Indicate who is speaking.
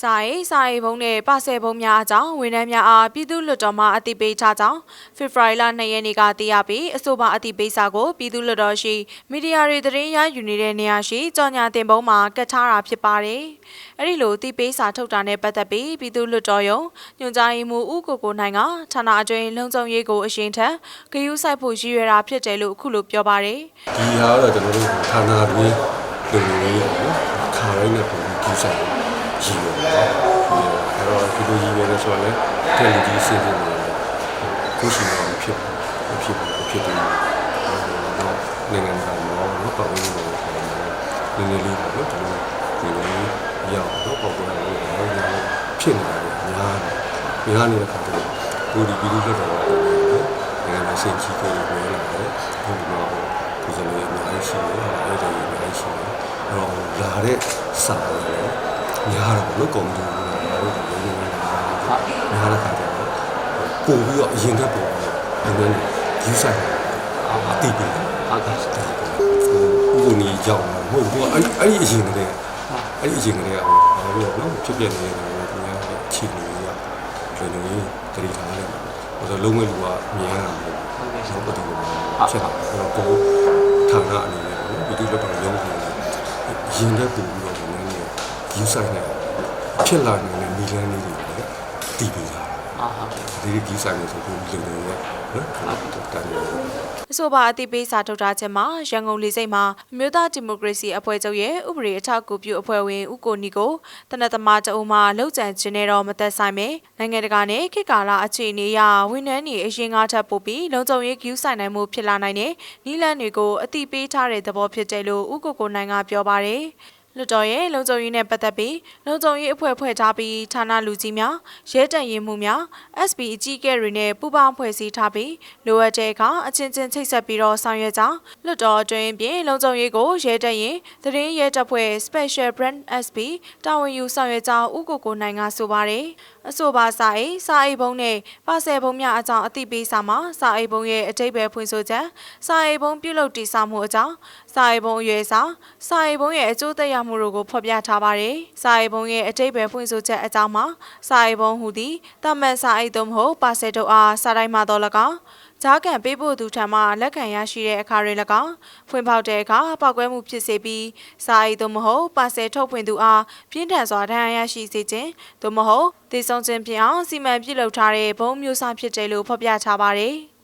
Speaker 1: စာရေးစာရေးဘုံနဲ့ပါဆယ်ဘုံများအကြောင်းဝန်ထမ်းများအားပြည်သူ့လွှတ်တော်မှအသိပေးထားကြောင်းဖေဖော်ဝါရီလ2ရက်နေ့ကသိရပြီးအဆိုပါအသိပေးစာကိုပြည်သူ့လွှတ်တော်ရှိမီဒီယာတွေသတင်းရယူနေတဲ့နေရာရှိကြော်ညာတင်ပုံးမှာကတ်ထားတာဖြစ်ပါတယ်။အဲဒီလိုအသိပေးစာထုတ်တာနဲ့ပတ်သက်ပြီးပြည်သူ့လွှတ်တော်ယုံညွှန်ကြားရေးမှူးဦးကိုကိုနိုင်ကဌာနအတွင်းလုံခြုံရေးကိုအရင်ထက်ဂရုစိုက်ဖို့ရည်ရွယ်တာဖြစ်တယ်လို့အခုလိုပြောပါတယ်
Speaker 2: ဒီဟာကတော့ကျွန်တော်တို့ဌာနတွင်းလူတွေနော်ခါရိုင်းနဲ့ပုံပြီးကြည့်ဆိုင် ရည်ရွယ်တယ်အဲ့တော့ဒီလိုရည်ရွယ်လို့ဆိုရင်တယ်လီကြီးစင်စင်နေတယ်ကိုရှိတော့ဖြစ်ဖြစ်ဖြစ်တယ်တော့နိုင်ငံတကာမှာတော့ပတ်ဝန်းကျင်ကိုနည်းနည်းလေးပေါ့နော်ကျွန်တော်ဒီလိုရောက်တော့ပေါ့ပေါ့လို့ဖြစ်နေတာများတယ်များနေတဲ့ခါကျတော့ကိုဒီဗီဒီယိုတော့နိုင်ငံတော်စင်ကြီးကိုပြောလာတယ်ဒီမှာကိုယ်စလေးအများကြီးရှိတယ်အဲ့ဒါကြီးအများကြီးရှိတယ်အဲ့တော့လာတဲ့စာလည်း များတော့လို့ကွန်ပျူတာတို့လည်းလုံးဝများတဲ့ခါကျတော့ပို့ပြီးတော့အရင်ကပို့ပြီးတော့ဒီနေ့ယူဆိုင်အတိပြီးတယ်
Speaker 3: ဟုတ်ကဲ့
Speaker 2: ဥပနီကြောင့်မဟုတ်ဘူးအဲ့အဲ့ဒီအရင်ကတည်းကအဲ့ဒီအရင်ကတည်းကဘာလို့လဲနော်ဖြစ်ပြနေတယ်လို့သူများချီနေရကျွန်တော်ကြီးတတိထားတယ်ဘာလို့လုံးဝလူကမြင်ရတာမဟုတ်ဘူးဘာလို့ဒီလိုဖြစ်တာအဲ့တော့ကိုဌာနအနေနဲ့နော်ဒီလိုတော့ရုံးနေတယ်ရင်တဲ့ပူပြီးတော့ဒီနေ့ ယူဆိုင်နေဖြစ်လာနေတဲ့မိလန်းလေးတွေလည်းတည်ပြီးတာ
Speaker 3: အာဟုတ်ကဲ့
Speaker 2: ဒီဒီဆိုင်နေဆိုပြီးလူတွေရဲ့နော်တန်တယ်
Speaker 1: အဆိုပါအသိပေးစာထုတ်ထားခြင်းမှာရန်ကုန်လေဆိပ်မှာအမျိုးသားဒီမိုကရေစီအဖွဲ့ချုပ်ရဲ့ဥပဒေအထောက်အကူပြုအဖွဲ့ဝင်ဦးကိုနီကိုတနက်သမားတအုံမှလှုပ်ကြံခြင်းနဲ့တော့မသက်ဆိုင်ပဲနိုင်ငံတကာနဲ့ခေတ်ကာလအခြေအနေအရဝန်ထမ်းတွေအရင်ကထပ်ပို့ပြီးလုံခြုံရေးကျူးဆိုင်နိုင်မှုဖြစ်လာနိုင်တဲ့နီလန်းတွေကိုအသိပေးထားတဲ့သဘောဖြစ်တယ်လို့ဦးကိုကိုနိုင်ကပြောပါတယ် လွတ်တော်ရဲ့လုံခြုံရေးနဲ့ပတ်သက်ပြီးလုံခြုံရေးအဖွဲ့ဖွဲ့ထားပြီးဌာနလူကြီးများရဲတံရင်မှုများ SB အကြီးအကဲတွေနဲ့ပူးပေါင်းဖွဲ့စည်းထားပြီးလိုအပ်တဲ့အခါအချင်းချင်းချိတ်ဆက်ပြီးတော့ဆောင်ရွက်ကြောင်းလွတ်တော်အတွင်းပြင်လုံခြုံရေးကိုရဲတံရင်သတင်းရဲတပ်ဖွဲ့ Special Brand SB တာဝန်ယူဆောင်ရွက်ကြောင်းဥကိုကိုနိုင်ကဆိုပါတယ်အဆိုပါစာအိစာအိဘုံနဲ့ပါဆယ်ဘုံများအကြောင်းအသိပေးစာမှာစာအိဘုံရဲ့အတိတ်ပဲဖွင့်ဆိုချက်စာအိဘုံပြုလုပ်တည်ဆောက်မှုအကြောင်းစာအိဘုံအရွယ်စာစာအိဘုံရဲ့အကျိုးသက်ရောက်မှုတို့ကိုဖော်ပြထားပါတယ်စာအိဘုံရဲ့အတိတ်ပဲဖွင့်ဆိုချက်အကြောင်းမှာစာအိဘုံဟူသည်တမန်စာအိသို့မဟုတ်ပါဆယ်တို့အားစာတိုင်းမှာတော့၎င်းဂျားကန်ပေးဖို့သူထံမှလက်ခံရရှိတဲ့အခါတွေ၎င်းဖွင့်ဖောက်တဲ့အခါပောက်ကွဲမှုဖြစ်စေပြီးစာအိသို့မဟုတ်ပါဆယ်ထုတ်ဖွင့်သူအားပြင်းထန်စွာဒဏ်ရာရရှိစေခြင်းသို့မဟုတ်တည်ဆုံခြင်းဖြစ်အောင်စီမံပြုလုပ်ထားတဲ့ဘုံမျိုးစားဖြစ်တယ်လို့ဖော်ပြထားပါတယ်။